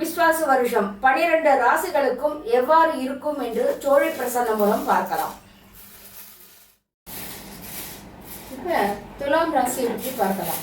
விஸ்வாச வருஷம் பனிரெண்டு ராசிகளுக்கும் எவ்வாறு இருக்கும் என்று சோழி பிரசன்னம் மூலம் பார்க்கலாம். இப்ப துலாம் ராசியை பற்றி பார்க்கலாம்.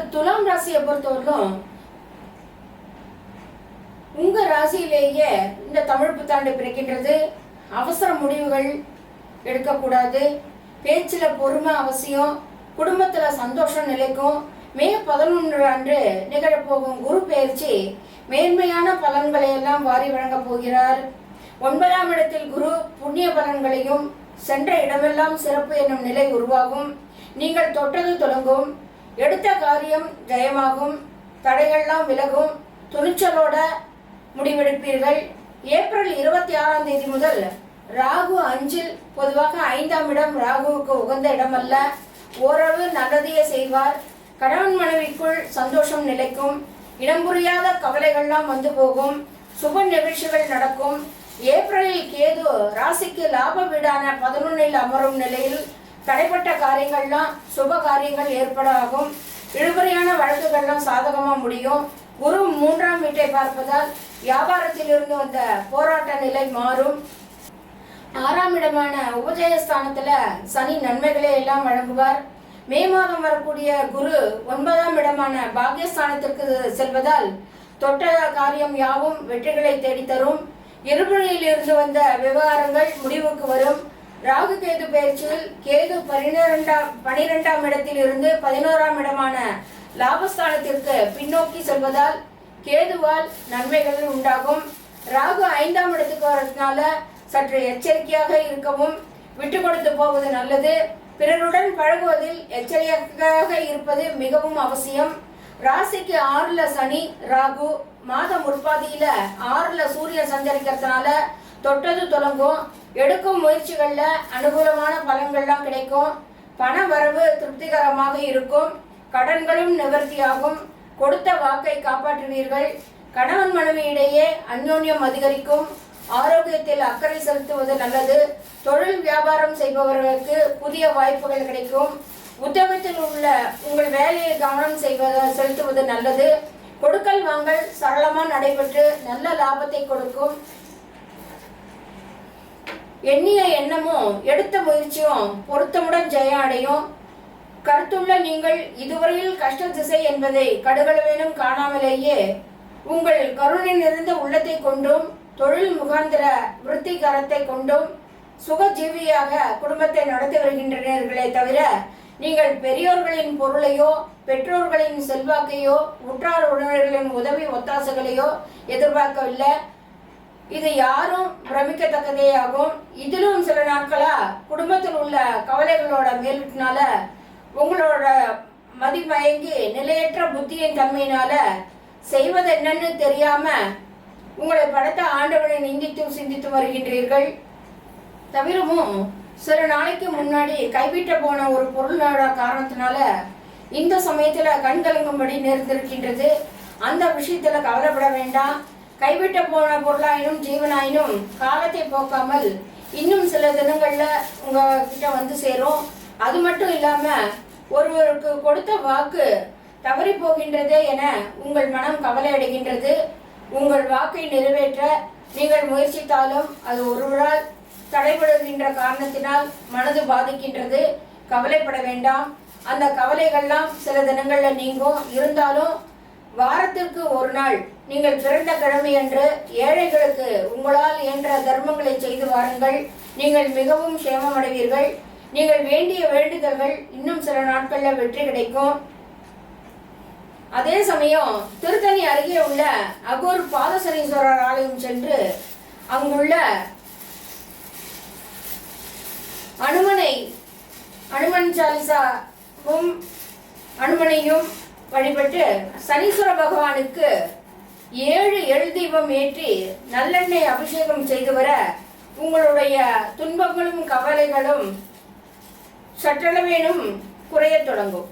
துலாம் ராசியை பொறுத்தவரைக்கும் உங்க ராசியிலேயே இந்த தமிழ் புத்தாண்டு பிறக்கின்றது. அவசர முடிவுகள் எடுக்கக்கூடாது. பேச்சில் பொறுமை அவசியம். குடும்பத்தில் சந்தோஷம் நிலைக்கும். மே பதினொன்று அன்று நிகழப்போகும் குரு பெயர்ச்சி மேன்மையான பலன்களை எல்லாம் வாரி வழங்கப் போகிறார். ஒன்பதாம் இடத்தில் குரு புண்ணிய பலன்களையும் சென்ற இடமெல்லாம் சிறப்பு என்னும் நிலை உருவாகும். நீங்கள் தொட்டது தொடங்கும். எடுத்த காரியம் ஜெயமாகும். தடைகள்லாம் விலகும். துணிச்சலோட முடிவெடுப்பீர்கள். ஏப்ரல் இருபத்தி ஆறாம் தேதி முதல் ராகு அஞ்சில் பொதுவாக ஐந்தாம் இடம் ராகுவுக்கு உகந்த இடம் அல்ல ஓரளவு நல்லதையே செய்வார். கணவன் மனைவிக்குள் சந்தோஷம் நிலைக்கும். இடம் புரியாத கவலைகள்லாம் வந்து போகும். சுப நிகழ்ச்சிகள் நடக்கும். ஏப்ரலில் கேது ராசிக்கு லாப வீடான பதினொன்னில் அமரும் நிலையில் தடைப்பட்ட காரியங்கள்லாம் சுப காரியங்கள் ஏற்பட ஆகும் இழுபறியான வழக்குகள்லாம் சாதகமாக முடியும். குரு மூன்றாம் வீட்டை பார்ப்பதால் வியாபாரத்தில் இருந்து வந்த போராட்ட நிலை மாறும். ஆறாம் இடமான உபஜயஸ்தானத்தில் சனி நன்மைகளை எல்லாம் வழங்குவார். மே மாதம் வரக்கூடிய குரு ஒன்பதாம் இடமான பாக்கியஸ்தானத்திற்கு செல்வதால் தொட்ட காரியம் யாவும் வெற்றிகளை தேடித்தரும். இருபுழையில் இருந்து வந்த விவகாரங்கள் முடிவுக்கு வரும். ராகு கேது பயிற்சியில் கேது பனிரெண்டாம் பனிரெண்டாம் இடத்தில் இருந்து பதினோராம் இடமான லாபஸ்தானத்திற்கு பின்னோக்கி செல்வதால் கேதுவால் நன்மைகள் உண்டாகும். ராகு ஐந்தாம் இடத்துக்கு வரதுனால சற்று எச்சரிக்கையாக இருக்கவும் விட்டு கொடுத்து போவது நல்லது. பிறருடன் பழகுவதில் எச்சரிக்கையாக இருப்பது மிகவும் அவசியம். ராசிக்கு ஆறுல சனி ராகு மாத முற்பாதியில ஆறுல சூரியன் சஞ்சரிக்கிறதுனால தொட்டது தொடங்கும். எடுக்கும் முயற்சிகளில் அனுகூலமான பலன்கள்லாம் கிடைக்கும். பண வரவு திருப்திகரமாக இருக்கும். கடன்களும் நிவர்த்தியாகும். கொடுத்த வாக்கை காப்பாற்றுவீர்கள். கணவன் மனைவி இடையே அந்யோன்யம் அதிகரிக்கும். ஆரோக்கியத்தில் அக்கறை செலுத்துவது நல்லது. தொழில் வியாபாரம் செய்பவர்களுக்கு புதிய வாய்ப்புகள் கிடைக்கும். உத்தியோகத்தில் உள்ள உங்கள் வேலையை கவனம் செய்வது செலுத்துவது நல்லது. கொடுக்கல் வாங்கல் சரளமாக நடைபெற்று நல்ல லாபத்தை கொடுக்கும். எண்ணிய எண்ணமும் எடுத்த முயற்சியும் பொருத்தமுடன் ஜெயம் அடையும் கருத்துள்ள நீங்கள் இதுவரையில் கஷ்ட திசை என்பதை கடுகளவேனும் காணாமலேயே உங்கள் கருணை நிறைந்த உள்ளத்தை கொண்டும் தொழில் முகாந்திர விருத்தி கரத்தை கொண்டும் சுகஜீவியாக குடும்பத்தை நடத்தி வருகின்றனர்களே தவிர நீங்கள் பெரியோர்களின் பொருளையோ பெற்றோர்களின் செல்வாக்கையோ உற்றார் உறவினர்களின் உதவி ஒத்தாசைகளையோ எதிர்பார்க்கவில்லை. இது யாரும் பிரமிக்கத்தக்கதே ஆகும். இதிலும் சில நாட்களா குடும்பத்தில் உள்ள கவலைகளோட மேலிட்டினால உங்களோட மதிமயங்கி நிலையற்ற புத்தியின் தன்மையினால செய்வது என்னன்னு தெரியாம உங்களை படத்த ஆண்டவனை நிந்தித்தும் சிந்தித்து வருகின்றீர்கள். தவிரவும் சில நாளைக்கு முன்னாடி கைவிட்ட போன ஒரு பொருளோட காரணத்தினால இந்த சமயத்துல கண்கலங்கும்படி நேர்ந்திருக்கின்றது. அந்த விஷயத்துல கவலைப்பட வேண்டாம். கைவிட்ட போன பொருளாயினும் ஜீவனாயினும் காலத்தை போக்காமல் இன்னும் சில தினங்கள்ல உங்ககிட்ட வந்து சேரும். அது மட்டும் இல்லாம ஒருவருக்கு கொடுத்த வாக்கு தவறி போகின்றதே என உங்கள் மனம் கவலை அடைகின்றது உங்கள் வாக்கை நிறைவேற்ற நீங்கள் முயற்சித்தாலும் அது ஒருவரால் தடைபடுகின்ற காரணத்தினால் மனது பாதிக்கின்றது. கவலைப்பட வேண்டாம். அந்த கவலைகள்லாம் சில தினங்களில் நீங்கும். இருந்தாலும் வாரத்திற்கு ஒரு நாள் நீங்கள் பிறந்த கிழமையன்று ஏழைகளுக்கு உங்களால் இயன்ற தர்மங்களை செய்து வாருங்கள். நீங்கள் மிகவும் சேமமடைவீர்கள் நீங்கள் வேண்டிய வேண்டுதல்கள் இன்னும் சில நாட்களில் வெற்றி கிடைக்கும். அதே சமயம் திருத்தணி அருகே உள்ள அகோர் பாதசனீஸ்வரர் ஆலயம் சென்று அங்குள்ள அனுமனை அனுமன் சாலிசாவும் அனுமனையும் வழிபட்டு சனீஸ்வர பகவானுக்கு ஏழு எள் தீபம் ஏற்றி நல்லெண்ணெய் அபிஷேகம் செய்து வர உங்களுடைய துன்பங்களும் கவலைகளும் சற்றளவேனும் குறையத் தொடங்கும்.